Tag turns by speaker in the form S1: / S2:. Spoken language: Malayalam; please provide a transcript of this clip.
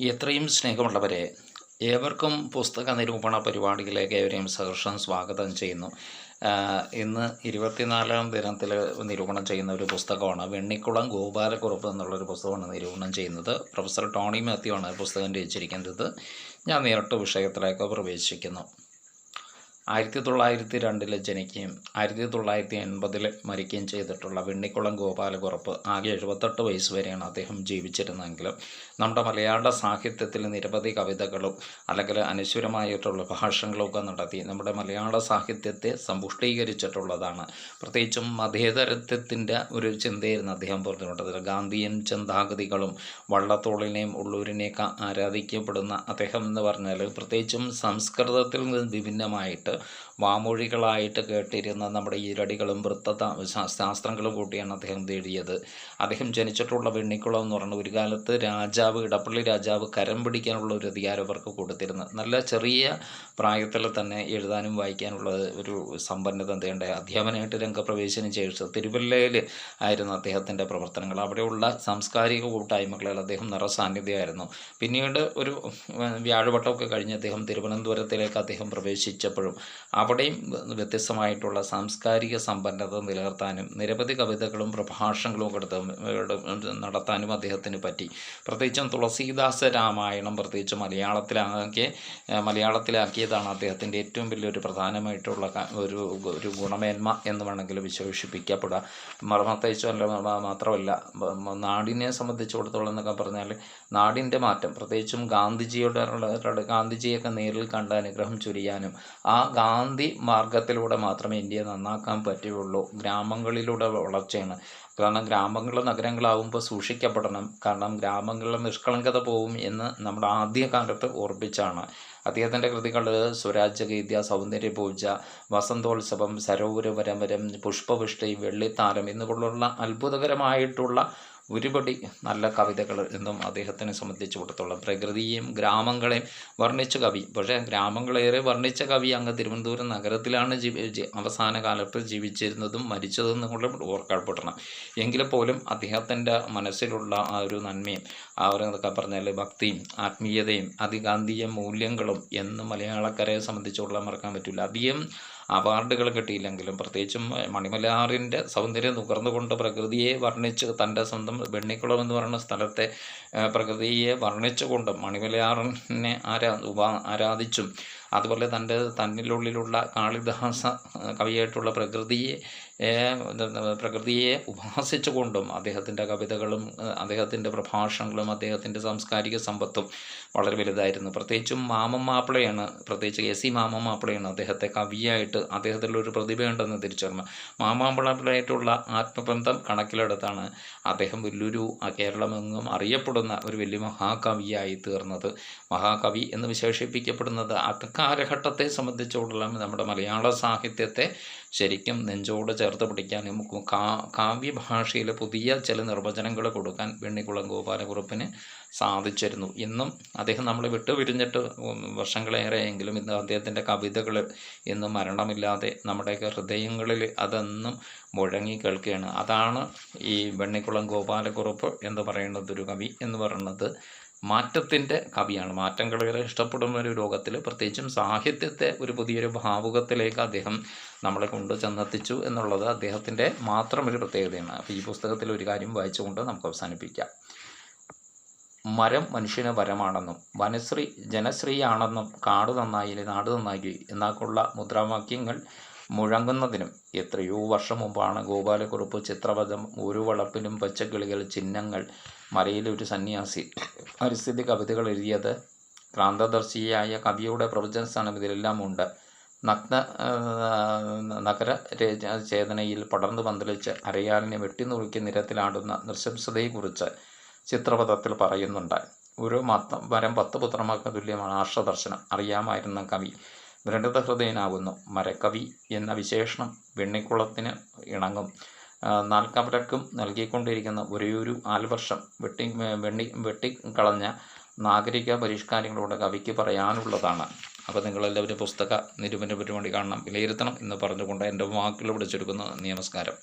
S1: എത്രയും സ്നേഹമുള്ളവരെ ഏവർക്കും പുസ്തക നിരൂപണ പരിപാടിയിലേക്ക് ഏവരെയും സഹർഷം സ്വാഗതം ചെയ്യുന്നു. ഇന്ന് ഇരുപത്തിനാലാം ദിനത്തിൽ നിരൂപണം ചെയ്യുന്ന ഒരു പുസ്തകമാണ് വെണ്ണിക്കുളം ഗോപാലക്കുറുപ്പ് എന്നുള്ളൊരു പുസ്തകമാണ് നിരൂപണം ചെയ്യുന്നത്. പ്രൊഫസർ ടോണി മാത്യു ആണ് പുസ്തകം രചിച്ചിരിക്കുന്നത്. ഞാൻ നേരിട്ട് വിഷയത്തിലേക്ക് പ്രവേശിക്കുന്നു. ആയിരത്തി തൊള്ളായിരത്തി രണ്ടിൽ ജനിക്കുകയും ആയിരത്തി തൊള്ളായിരത്തി എൺപതിൽ മരിക്കുകയും ചെയ്തിട്ടുള്ള വെണ്ണിക്കുളം ഗോപാലകുറപ്പ് ആകെ എഴുപത്തെട്ട് വയസ്സ് വരെയാണ് അദ്ദേഹം ജീവിച്ചിരുന്നതെങ്കിലും നമ്മുടെ മലയാള സാഹിത്യത്തിൽ നിരവധി കവിതകളും അല്ലെങ്കിൽ അനശ്വരമായിട്ടുള്ള ഭാഷകളൊക്കെ നടത്തി നമ്മുടെ മലയാള സാഹിത്യത്തെ സമ്പുഷ്ടീകരിച്ചിട്ടുള്ളതാണ്. പ്രത്യേകിച്ചും മതേതരത്വത്തിന്റെ ഒരു ചിന്തയായിരുന്നു അദ്ദേഹം പറഞ്ഞുകൊണ്ടത് ഗാന്ധിയൻ ചിന്താഗതികളും വള്ളത്തോളിനെയും ഉള്ളൂരിനെയൊക്കെ ആരാധിക്കപ്പെടുന്ന അദ്ദേഹം എന്ന് പറഞ്ഞാൽ പ്രത്യേകിച്ചും സംസ്കൃതത്തിൽ നിന്ന് വിഭിന്നമായിട്ട് വാമൊഴികളായിട്ട് കേട്ടിരുന്ന നമ്മുടെ ഈരടികളും വൃത്ത ശാസ്ത്രങ്ങളും കൂട്ടിയാണ് അദ്ദേഹം തേടിയത് അദ്ദേഹം ജനിച്ചിട്ടുള്ള വെണ്ണിക്കുളം എന്ന് പറഞ്ഞ ഒരു കാലത്ത് രാജാവ് ഇടപ്പള്ളി രാജാവ് കരം പിടിക്കാനുള്ള ഒരു അധികാരം അവർക്ക് കൊടുത്തിരുന്നത് നല്ല ചെറിയ പ്രായത്തിൽ തന്നെ എഴുതാനും വായിക്കാനുള്ള ഒരു സമ്പന്നത എന്തുണ്ട് അധ്യാപനമായിട്ട് രംഗപ്രവേശനം ചെയ്തത് തിരുവല്ലയിൽ ആയിരുന്നു അദ്ദേഹത്തിന്റെ പ്രവർത്തനങ്ങൾ. അവിടെയുള്ള സാംസ്കാരിക കൂട്ടായ്മകളിൽ അദ്ദേഹം നിറസാന്നിധ്യമായിരുന്നു പിന്നീട് ഒരു വ്യാഴവട്ടമൊക്കെ കഴിഞ്ഞ് അദ്ദേഹം തിരുവനന്തപുരത്തിലേക്ക് അദ്ദേഹം പ്രവേശിച്ചപ്പോഴും അവിടെയും വ്യത്യസ്തമായിട്ടുള്ള സാംസ്കാരിക സമ്പന്നത നിലനിർത്താനും നിരവധി കവിതകളും പ്രഭാഷണങ്ങളും കൊടുത്ത് നടത്താനും അദ്ദേഹത്തിന് പറ്റി. പ്രത്യേകിച്ചും തുളസീദാസ രാമായണം പ്രത്യേകിച്ച് മലയാളത്തിലാക്കി മലയാളത്തിലാക്കിയതാണ് അദ്ദേഹത്തിന്റെ ഏറ്റവും വലിയൊരു പ്രധാനമായിട്ടുള്ള ഒരു ഒരു ഗുണമേന്മ എന്ന് വേണമെങ്കിൽ വിശേഷിപ്പിക്കപ്പെടുക. പ്രത്യേകിച്ചല്ല മാത്രമല്ല നാടിനെ സംബന്ധിച്ചിടത്തോളം എന്നൊക്കെ പറഞ്ഞാൽ നാടിന്റെ മാറ്റം പ്രത്യേകിച്ചും ഗാന്ധിജിയുടെ ഗാന്ധിജിയൊക്കെ നേരിൽ കണ്ട അനുഗ്രഹം ചൊരിയാനും ആ ഗാന്ധി മാർഗത്തിലൂടെ മാത്രമേ ഇന്ത്യയെ നന്നാക്കാൻ പറ്റുകയുള്ളൂ. ഗ്രാമങ്ങളിലൂടെ വളർച്ചയാണ്. കാരണം ഗ്രാമങ്ങൾ നഗരങ്ങളാവുമ്പോൾ സൂക്ഷിക്കപ്പെടണം. കാരണം ഗ്രാമങ്ങളിലെ നിഷ്കളങ്കത പോവും എന്ന് നമ്മുടെ ആദ്യ കാലത്ത് ഓർപ്പിച്ചാണ് അദ്ദേഹത്തിന്റെ കൃതികൾ സ്വരാജ്യഗീത്യ സൗന്ദര്യപൂജ വസന്തോത്സവം സരോവരവരമരം പുഷ്പവൃഷ്ടി വെള്ളിത്താരം എന്നിവയുള്ള അത്ഭുതകരമായിട്ടുള്ള ഒരുപടി നല്ല കവിതകൾ എന്നും അദ്ദേഹത്തിനെ സംബന്ധിച്ചിടത്തോളം പ്രകൃതിയെയും ഗ്രാമങ്ങളെയും വർണിച്ച കവി. പക്ഷേ ഗ്രാമങ്ങളേറെ വർണിച്ച കവി അങ്ങ് തിരുവനന്തപുരം നഗരത്തിലാണ് ജീവി അവസാന കാലത്ത് ജീവിച്ചിരുന്നതും മരിച്ചതും കൂടെ ഓർക്കപ്പെടണം എങ്കിൽ പോലും അദ്ദേഹത്തിന്റെ മനസ്സിലുള്ള ആ ഒരു നന്മയും എന്നൊക്കെ പറഞ്ഞാൽ ഭക്തിയും ആത്മീയതയും അതിഗാന്ധിയ മൂല്യങ്ങളും എന്ന് മലയാളക്കരയെ സംബന്ധിച്ചുള്ള മറക്കാൻ പറ്റില്ല. അധികം അവാർഡുകൾ കിട്ടിയില്ലെങ്കിലും പ്രത്യേകിച്ചും മണിമലാറിന്റെ സൗന്ദര്യം നുകർന്നുകൊണ്ട് പ്രകൃതിയെ വർണിച്ച് തന്റെ സ്വന്തം വെണ്ണിക്കുളം എന്ന് പറയുന്ന സ്ഥലത്തെ പ്രകൃതിയെ വർണിച്ചുകൊണ്ടും മണിമലയാറിനെ ആരാ ആരാധിച്ചും അതുപോലെ തന്റെ തന്നിലുള്ളിലുള്ള കാളിദാസ കവിയായിട്ടുള്ള പ്രകൃതിയെ പ്രകൃതിയെ ഉപാസിച്ചുകൊണ്ടും അദ്ദേഹത്തിന്റെ കവിതകളും അദ്ദേഹത്തിന്റെ പ്രഭാഷണങ്ങളും അദ്ദേഹത്തിന്റെ സാംസ്കാരിക സമ്പത്തും വളരെ വലുതായിരുന്നു. പ്രത്യേകിച്ചും മാമൻ മാപ്പിളയാണ് പ്രത്യേകിച്ച് എ സി മാമൻ മാപ്പിളയാണ് അദ്ദേഹത്തെ കവിയായിട്ട് അദ്ദേഹത്തിലൊരു പ്രതിഭയുണ്ടെന്ന് തിരിച്ചറിഞ്ഞു. മാമാമ്പിളയായിട്ടുള്ള ആത്മബന്ധം കണക്കിലെടുത്താണ് അദ്ദേഹം വലിയൊരു കേരളമെങ്ങും അറിയപ്പെടുന്ന ഒരു വലിയ മഹാകവിയായി തീർന്നത്. മഹാകവി എന്ന് വിശേഷിപ്പിക്കപ്പെടുന്നത് അക്കാലഘട്ടത്തെ സംബന്ധിച്ചോടെല്ലാം നമ്മുടെ മലയാള സാഹിത്യത്തെ ശരിക്കും നെഞ്ചോട് ചേർത്ത് പിടിക്കാനും കാവ്യഭാഷയിൽ പുതിയ ചില നിർവചനങ്ങൾ കൊടുക്കാൻ വെണ്ണിക്കുളം ഗോപാലകുറുപ്പിന് സാധിച്ചിരുന്നു. ഇന്നും അദ്ദേഹം നമ്മളെ വിട്ടുപിരിഞ്ഞിട്ട് വർഷങ്ങളേറെയെങ്കിലും ഇന്ന് അദ്ദേഹത്തിന്റെ കവിതകൾ ഇന്നും മരണമില്ലാതെ നമ്മുടെ ഹൃദയങ്ങളിൽ അതെന്നും മുഴങ്ങി കേൾക്കുകയാണ്. അതാണ് ഈ വെണ്ണിക്കുളം ഗോപാലകുറുപ്പ് എന്ന് പറയുന്നത് ഒരു കവി എന്ന് പറയുന്നത് മാറ്റത്തിന്റെ കവിയാണ്. മാറ്റങ്ങളേറെ ഇഷ്ടപ്പെടുന്ന ഒരു ലോകത്തിൽ പ്രത്യേകിച്ചും സാഹിത്യത്തെ ഒരു പുതിയൊരു ഭാവുകത്തിലേക്ക് അദ്ദേഹം നമ്മളെ കൊണ്ട് ചെന്നെത്തിച്ചു എന്നുള്ളത് അദ്ദേഹത്തിന്റെ മാത്രം ഒരു പ്രത്യേകതയാണ്. അപ്പോൾ ഈ പുസ്തകത്തിൽ ഒരു കാര്യം വായിച്ചുകൊണ്ട് നമുക്ക് അവസാനിപ്പിക്കാം. മരം മനുഷ്യന് വരമാണെന്നും വനശ്രീ ജനശ്രീയാണെന്നും കാട് നന്നായില്ലേ നാട് നന്നായി എന്നാക്കുള്ള മുദ്രാവാക്യങ്ങൾ മുഴങ്ങുന്നതിനും എത്രയോ വർഷം മുമ്പാണ് ഗോപാലക്കുറുപ്പ് ചിത്രപഥം ഒരു വളപ്പിലും പച്ചക്കിളികൾ ചിഹ്നങ്ങൾ മലയിലൊരു സന്യാസി. പരിസ്ഥിതി കവിതകൾ എഴുതിയത് ക്രാന്തദർശിയായ കവിയുടെ പ്രവചനസ്ഥാനം ഇതിലെല്ലാം ഉണ്ട് നഗ്ന നഗര ചേതനയിൽ പടർന്നു പന്തലിച്ച് അരയാലിനെ വെട്ടിനുറുക്കി നിരത്തിലാടുന്ന നൃശംസതയെക്കുറിച്ച് ചിത്രപഥത്തിൽ പറയുന്നുണ്ട്. ഓരോ വരം പത്ത് പുത്രമാർക്ക് തുല്യമാണ് ആർഷദർശനം. അറിയാമായിരുന്ന കവി ദൃഢത ഹൃദയനാകുന്നു മരക്കവി എന്ന വിശേഷണം വെണ്ണിക്കുളത്തിന് ഇണങ്ങും. നാൽക്കവരക്കും നൽകിക്കൊണ്ടിരിക്കുന്ന ഒരേയൊരു ആൽവർഷം വെട്ടി വെണ്ണി വെട്ടിക്കളഞ്ഞ നാഗരിക പരിഷ്കാരങ്ങളോട് കവിക്ക് പറയാനുള്ളതാണ്. അപ്പോൾ നിങ്ങളെല്ലാവരും പുസ്തക നിരൂപന പരിപാടി കാണണം വിലയിരുത്തണം എന്ന് പറഞ്ഞുകൊണ്ട് എന്റെ വാക്കുകൾ വിളിച്ചെടുക്കുന്ന നമസ്കാരം.